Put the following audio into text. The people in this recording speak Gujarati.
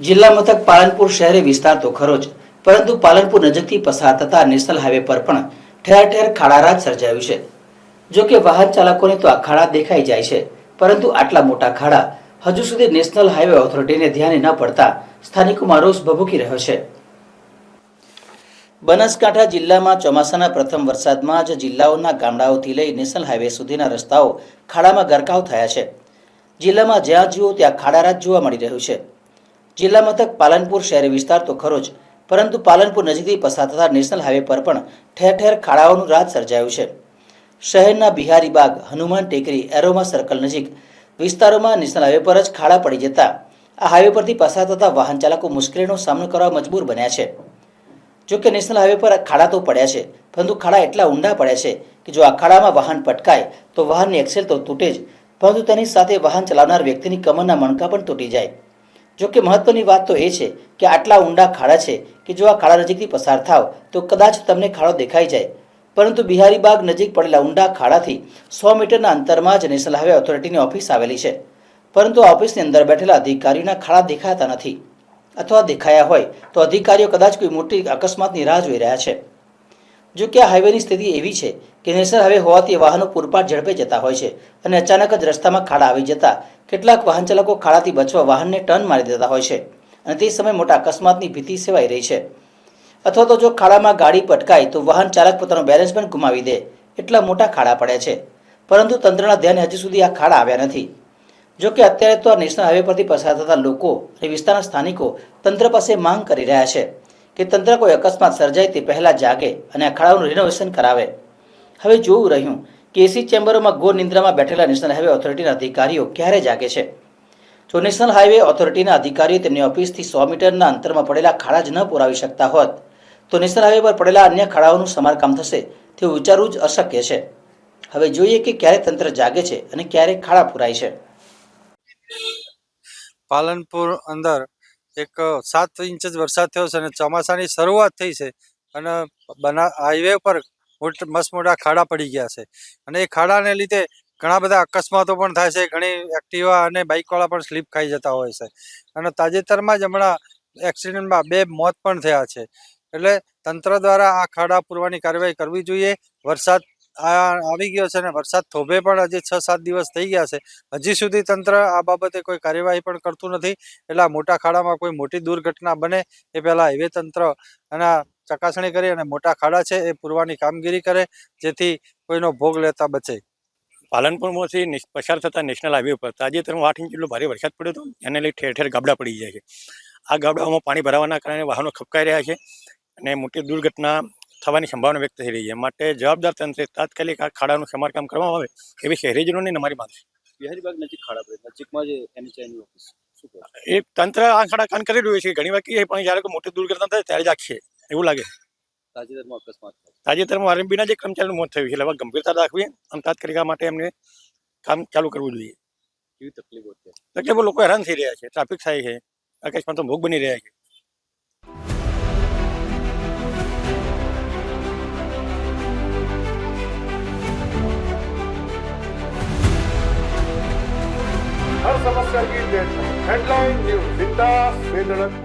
જિલ્લા મથક પાલનપુર શહેરી વિસ્તાર તો ખરો જ, પરંતુ પાલનપુર નજીકથી પસાર થતા નેશનલ હાઈવે પર પણ ઠેર ઠેર ખાડારાજ સર્જાયું છે. જો કે વાહન ચાલકોને તો આ ખાડા દેખાઈ જાય છે, પરંતુ આટલા મોટા ખાડા હજુ સુધી નેશનલ હાઈવે ઓથોરિટીને ધ્યાને ન પડતા સ્થાનિકોમાં રોષ ભભૂકી રહ્યો છે. બનાસકાંઠા જિલ્લામાં ચોમાસાના પ્રથમ વરસાદમાં જ જિલ્લાઓના ગામડાઓથી લઈ નેશનલ હાઈવે સુધીના રસ્તાઓ ખાડામાં ગરકાવ થયા છે. જિલ્લામાં જ્યાં જુઓ ત્યાં ખાડારાત જોવા મળી રહ્યું છે. જિલ્લા મથક પાલનપુર શહેરી વિસ્તાર તો ખરો જ, પરંતુ પાલનપુર નજીકથી પસાર થતા નેશનલ હાઈવે પર પણ ઠેર ઠેર ખાડાઓનું રાત સર્જાયું છે. શહેરના બિહારી બાગ, હનુમાન ટેકરી, એરોમા સર્કલ નજીક વિસ્તારોમાં નેશનલ હાઈવે પર જ ખાડા પડી જતા આ હાઈવે પરથી પસાર થતા વાહન ચાલકો મુશ્કેલીનો સામનો કરવા મજબૂર બન્યા છે. જો કે નેશનલ હાઈવે પર ખાડા તો પડ્યા છે, પરંતુ ખાડા એટલા ઊંડા પડ્યા છે કે જો આ ખાડામાં વાહન પટકાય, તો વાહનની એક્સેલ તો તૂટે જ પરંતુ તેની સાથે વાહન ચલાવનાર વ્યક્તિની કમરના મણકા પણ તૂટી જાય. જો કે મહત્વની વાત તો એ છે કે આટલા ઊંડા ખાડા છે કે જો આ ખાડા નજીકથી પસાર થાવ, તો કદાચ તમને ખાડો દેખાઈ જાય. પરંતુ બિહારી બાગ નજીક પડેલા ઊંડા ખાડાથી સો મીટરના અંતરમાં જ નેશનલ હાઈવે ઓથોરિટીની ઓફિસ આવેલી છે. પરંતુ આ ઓફિસની અંદર બેઠેલા અધિકારીઓના ખાડા દેખાતા નથી. અથવા દેખાયા હોય તો અધિકારીઓ કદાચ કોઈ મોટી અકસ્માતની રાહ જોઈ રહ્યા છે. જો કે આ હાઈવેની સ્થિતિ એવી છે કે નેશનલ હાઈવે હોવાથી વાહનો પૂરપાટ ઝડપે જતા હોય છે અને અચાનક જ રસ્તામાં ખાડા આવી જતા કેટલાક વાહન ચાલકો ખાડાથી બચવા વાહનને ટર્ન મારી દેતા હોય છે અને તે સમયે મોટા અકસ્માતની ભીતિ સેવાઈ રહી છે. અથવા તો જો ખાડામાં ગાડી પટકાય તો વાહન ચાલક પોતાનો બેલેન્સ પણ ગુમાવી દે એટલા મોટા ખાડા પડે છે. પરંતુ તંત્રના ધ્યાને હજી સુધી આ ખાડા આવ્યા નથી. જો કે અત્યારે તો આ નેશનલ હાઈવે પરથી પસાર થતા લોકો અને વિસ્તારના સ્થાનિકો તંત્ર પાસે માંગ કરી રહ્યા છે. કે તંત્ર કોઈ અકસ્માત સર્જાય તે પહેલાં જાગે અને અખાડાઓનું રિનોવેશન કરાવે. હવે જોવું રહ્યું કે એસી ચેમ્બરોમાં ગોર નિંદ્રામાં બેઠેલા નેશનલ હાઈવે ઓથોરિટીના અધિકારીઓ ક્યારે જાગે છે? જો નેશનલ હાઈવે ઓથોરિટીના અધિકારીઓ તેમની ઓફિસથી સો મીટરના અંતરમાં પડેલા ખાડા જ ન પુરાવી શકતા હોત, તો નેશનલ હાઈવે પર પડેલા અન્ય ખાડાઓનું સમારકામ થશે તેવું વિચારવું જ અશક્ય છે. હવે જોઈએ કે ક્યારે તંત્ર જાગે છે અને ક્યારે ખાડા પુરાય છે. પાલનપુર અંદર એક સાત ઇંચ જ વરસાદ થયો છે અને ચોમાસાની શરૂઆત થઈ છે. અને બના હાઈવે પર મસ્ત મોટા ખાડા પડી ગયા છે. અને એ ખાડાને લીધે ઘણા બધા અકસ્માતો પણ થાય છે. ઘણી એક્ટિવા અને બાઇકવાળા પણ સ્લીપ ખાઈ જતા હોય છે. અને તાજેતરમાં જ હમણાં એક્સિડન્ટમાં બે મોત પણ થયા છે. એટલે તંત્ર દ્વારા આ ખાડા પૂરવાની કાર્યવાહી કરવી જોઈએ. વરસાદ આ આવી ગયો છે ને, વરસાદ થોભે પણ હજી છ સાત દિવસ થઈ ગયા છે. હજી સુધી તંત્ર આ બાબતે કોઈ કાર્યવાહી પણ કરતું નથી. એટલે મોટા ખાડામાં કોઈ મોટી દુર્ઘટના બને એ પહેલાં હાઈવે તંત્ર એના ચકાસણી કરી અને મોટા ખાડા છે એ પૂરવાની કામગીરી કરે, જેથી કોઈનો ભોગ લેતા બચે. પાલનપુરમાંથી પસાર થતા નેશનલ હાઈવે ઉપર તાજેતરમાં આઠ ઇંચ જેટલો ભારે વરસાદ પડ્યો હતો. એને લઈ ઠેર ઠેર ગાબડા પડી જાય છે. આ ગાબડાઓમાં પાણી ભરાવાના કારણે વાહનો ખપકાઈ રહ્યા છે અને મોટી દુર્ઘટના થવાની સંભાવના વ્યક્ત થઈ રહી છે. માટે જવાબદાર તંત્રે તાત્કાલિક આ ખાડાનું સમારકામ કરવામાં આવે એવી શહેરીજનોની અમારી માંગ છે. બિહારીબાગ નજીક ખાડા પડે નજીકમાં જે એનએચઆઈની ઓફિસ એ તંત્ર આ ખાડા કાન કરી રહ્યું છે. ઘણી વાર કહીએ પણ જ્યારે કોઈ મોટી દુર્ઘટના થાય ત્યારે જ આખશે એવું લાગે. તાજેતરમાં અકસ્માત તાજેતરમાં આરએમબીના જે કર્મચારીનું મોત થયું છે એટલે ગંભીરતા રાખવી અને તાત્કાલિક માટે એમને કામ ચાલુ કરવું જોઈએ. કેવી તકલીફો છે તકલીફો લોકો હેરાન થઈ રહ્યા છે. ટ્રાફિક થાય છે. અકસ્માતો ભોગ બની રહ્યા છે. ಸಂಗೀತ ದೇಶ ಹೆಡ್ಲೈನ್ ನ್ಯೂಸ್ ಬಿಂದಾಸ್ ಬೇದಳಕ್